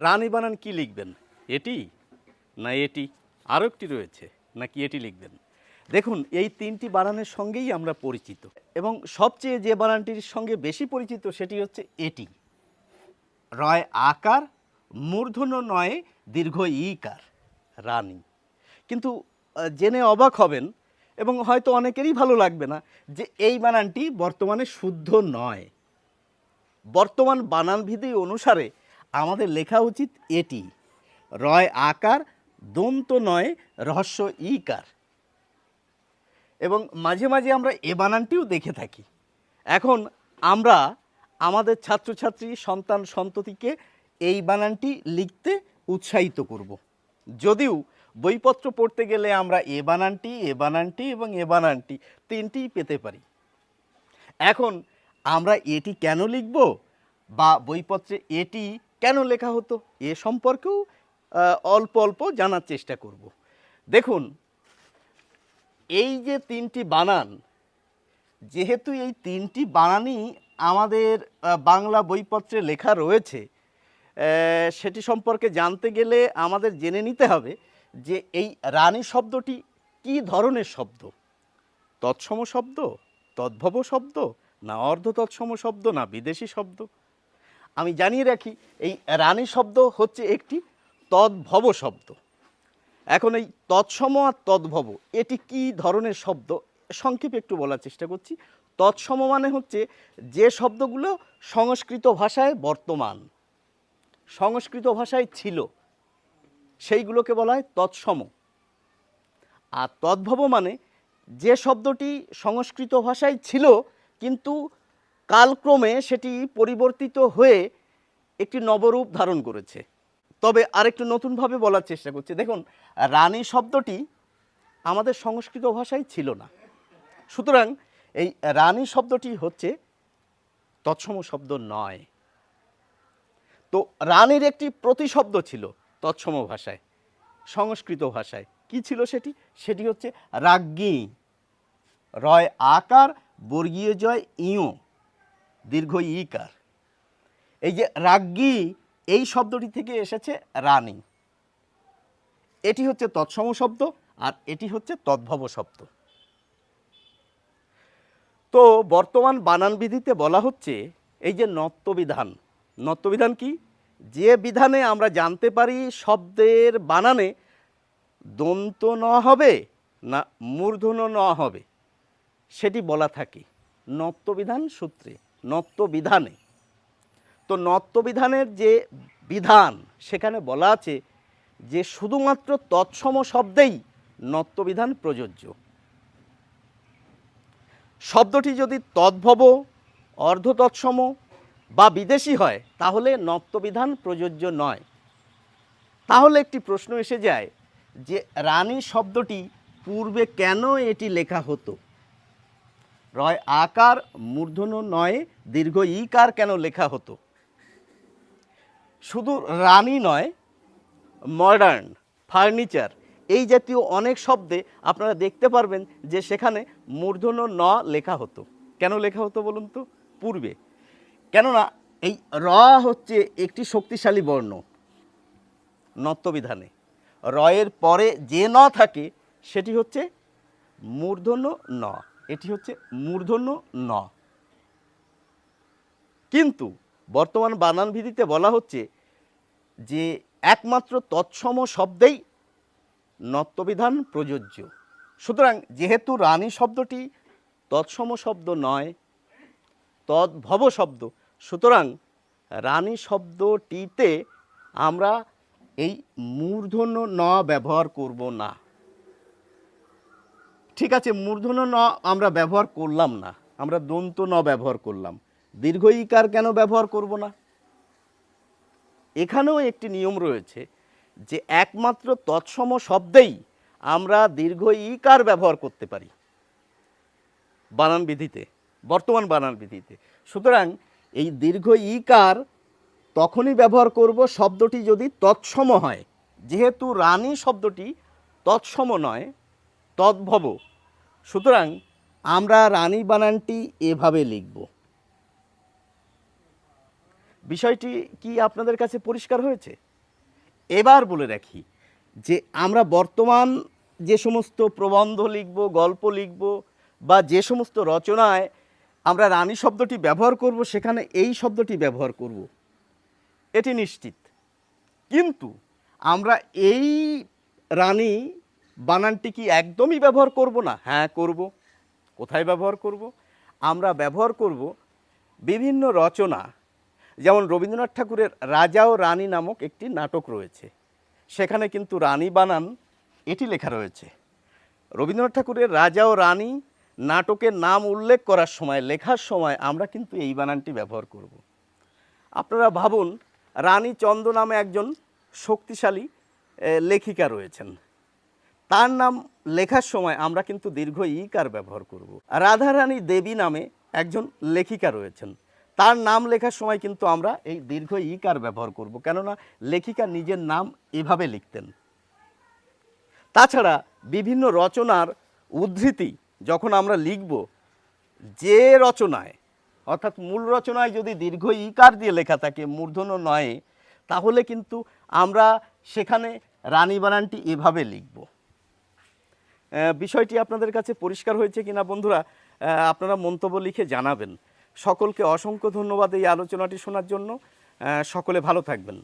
রানী বানান কি লিখবেন? এটি না এটি? আরও একটি রয়েছে, নাকি এটি লিখবেন? দেখুন, এই তিনটি বানানের সঙ্গেই আমরা পরিচিত। এবং সবচেয়ে যে বানানটির সঙ্গে বেশি পরিচিত সেটি হচ্ছে এটি। রয় আকার, মূর্ধন্য নয়ে, দীর্ঘ ইকার, রানী। কিন্তু জেনে অবাক হবেন, এবং হয়তো অনেকেরই ভালো লাগবে না, যে এই বানানটি বর্তমানে শুদ্ধ নয়। বর্তমান বানানবিধি অনুসারে আমাদের লেখা উচিত এটি, রয় আকার, দন্ত নয়, রহস্য ইকার। এবং মাঝে মাঝে আমরা এ বানানটিও দেখে থাকি। এখন আমরা আমাদের ছাত্রছাত্রী সন্তান সন্ততিকে এই বানানটি লিখতে উৎসাহিত করব। যদিও বইপত্র পড়তে গেলে আমরা এ বানানটি এ বানানটি এবং এ বানানটি তিনটিই পেতে পারি। এখন আমরা এটি কেন লিখব বা বইপত্রে এটি কেন লেখা হতো? এ সম্পর্কেও অল্প অল্প জানার চেষ্টা করব। দেখুন, এই যে তিনটি বানান, যেহেতু এই তিনটি বানানই আমাদের বাংলা বইপত্রে লেখা রয়েছে সেটি সম্পর্কে জানতে গেলে আমাদের জেনে নিতে হবে যে এই রানী শব্দটি কি ধরনের শব্দ? তৎসম শব্দ, তদ্ভব শব্দ, না অর্ধ তৎসম শব্দ, না বিদেশি শব্দ? আমি জানিয়ে রাখি, এই রানী শব্দ হচ্ছে একটি তদ্ভব শব্দ। এখন এই তৎসম আর তদ্ভব, এটি কি ধরনের শব্দ? সংক্ষেপে একটু বলার চেষ্টা করছি। তৎসম মানে হচ্ছে যে শব্দগুলো সংস্কৃত ভাষায় বর্তমান, সংস্কৃত ভাষায় ছিল, সেইগুলোকে বলা হয় তৎসম। আর তদ্ভব মানে যে শব্দটি সংস্কৃত ভাষায় ছিল, কিন্তু কালক্রমে সেটি পরিবর্তিত হয়ে একটি নবরূপ ধারণ করেছে। তবে আরেকটু নতুনভাবে বলার চেষ্টা করছি। দেখুন, রানী শব্দটি আমাদের সংস্কৃত ভাষায় ছিল না। সুতরাং এই রানী শব্দটি হচ্ছে তৎসম শব্দ নয়। তো রানীর একটি প্রতিশব্দ ছিল তৎসম ভাষায়, সংস্কৃত ভাষায়। কি ছিল সেটি? সেটি হচ্ছে রাজ্ঞী রয় আকার, বর্গীয় জয় ইয়। দীর্ঘ ইকার এই যে রাজ্ঞী এই শব্দটি থেকে এসেছে রানী। এটি হচ্ছে তৎসম শব্দ আর এটি হচ্ছে তদ্ভব শব্দ। তো বর্তমান বানানবিধিতে বলা হচ্ছে এই যে নত্যবিধান। নত্যবিধান কি? যে বিধানে আমরা জানতে পারি শব্দের বানানে দন্ত ন হবে না মূর্ধন্য ন হবে, সেটি বলা থাকে। নত্যবিধান সূত্রে। নত্যবিধানে। তো নত্যবিধানের যে বিধান, সেখানে বলা আছে যে শুধুমাত্র তৎসম শব্দেই নত্যবিধান প্রযোজ্য। শব্দটি যদি তদ্ভব অর্ধ তৎসম বা বিদেশি হয়, তাহলে নত্যবিধান প্রযোজ্য নয়। তাহলে একটি প্রশ্ন এসে যায় যে রানী শব্দটি পূর্বে কেন এটি লেখা হতো? রয় আকার, মূর্ধন্য নয়, দীর্ঘ ইকার কেন লেখা হতো? শুধু রানী নয় মডার্ন ফার্নিচার এই জাতীয় অনেক শব্দে আপনারা দেখতে পারবেন যে সেখানে মূর্ধন্য ন লেখা হতো। কেন লেখা হতো বলুন তো? পূর্বে। কেননা এই র হচ্ছে একটি শক্তিশালী বর্ণ, নত্যবিধানে। রয়ের পরে যে ন থাকে, সেটি হচ্ছে মূর্ধন্য ন। এটি হচ্ছে মূর্ধন্য ন। কিন্তু বর্তমান বানানবিধিতে বলা হচ্ছে যে একমাত্র তৎসম শব্দেই নত্যবিধান প্রযোজ্য। সুতরাং যেহেতু রানী শব্দটি তৎসম শব্দ নয়, তদ্ভব শব্দ, সুতরাং রানী শব্দটিতে আমরা এই মূর্ধন্য ন ব্যবহার করব না। ঠিক আছে, মূর্ধন্য ন আমরা ব্যবহার করলাম না। আমরা দন্ত ন ব্যবহার করলাম। দীর্ঘ ইকার কেন ব্যবহার করব না? এখানেও একটি নিয়ম রয়েছে যে একমাত্র তৎসম শব্দেই আমরা দীর্ঘ ইকার ব্যবহার করতে পারি। বানান বিধিতে, বর্তমান বানান বিধিতে। সুতরাং এই দীর্ঘ ইকার তখনই ব্যবহার করব শব্দটি যদি তৎসম হয়। যেহেতু রানী শব্দটি তৎসম নয়, তদ্ভব। সুতরাং আমরা রানী বানানটি এভাবে লিখব। বিষয়টি কি আপনাদের কাছে পরিষ্কার হয়েছে? এবার বলে রাখি যে আমরা বর্তমান যে সমস্ত প্রবন্ধ লিখব গল্প লিখব বা যে সমস্ত রচনায় আমরা রানী শব্দটি ব্যবহার করব সেখানে এই শব্দটি ব্যবহার করব। এটি নিশ্চিত। কিন্তু আমরা এই রানী বানানটি কি একদমই ব্যবহার করব না? হ্যাঁ করব। কোথায় ব্যবহার করব? আমরা ব্যবহার করব বিভিন্ন রচনা। যেমন রবীন্দ্রনাথ ঠাকুরের রাজা ও রানী নামক একটি নাটক রয়েছে। সেখানে কিন্তু রানী বানান, এটি লেখা রয়েছে। রবীন্দ্রনাথ ঠাকুরের রাজা ও রানী নাটকের নাম উল্লেখ করার সময়, লেখার সময় আমরা কিন্তু এই বানানটি ব্যবহার করব। আপনারা ভাবুন, রানী চন্দ্র নামে একজন শক্তিশালী লেখিকা রয়েছেন। তার নাম লেখার সময় আমরা কিন্তু দীর্ঘ ইকার ব্যবহার করব। রাধারানী দেবী নামে একজন লেখিকা রয়েছেন। তার নাম লেখার সময় কিন্তু আমরা এই দীর্ঘ ইকার ব্যবহার করব। কেননা লেখিকা নিজের নাম এভাবে লিখতেন। তাছাড়া বিভিন্ন রচনার উদ্ধৃতি যখন আমরা লিখব, যে রচনায়, অর্থাৎ মূল রচনায় যদি দীর্ঘ ইকার দিয়ে লেখা থাকে, মূর্ধন্য নয়ে, তাহলে কিন্তু আমরা সেখানে রানী বানানটি এভাবে লিখব। বিষয়টি আপনাদের কাছে পরিষ্কার হয়েছে কিনা বন্ধুরা আপনারা মন্তব্য লিখে জানাবেন। সকলকে অসংখ্য ধন্যবাদ এই আলোচনাটি শোনার জন্য। সকলে ভালো থাকবেন।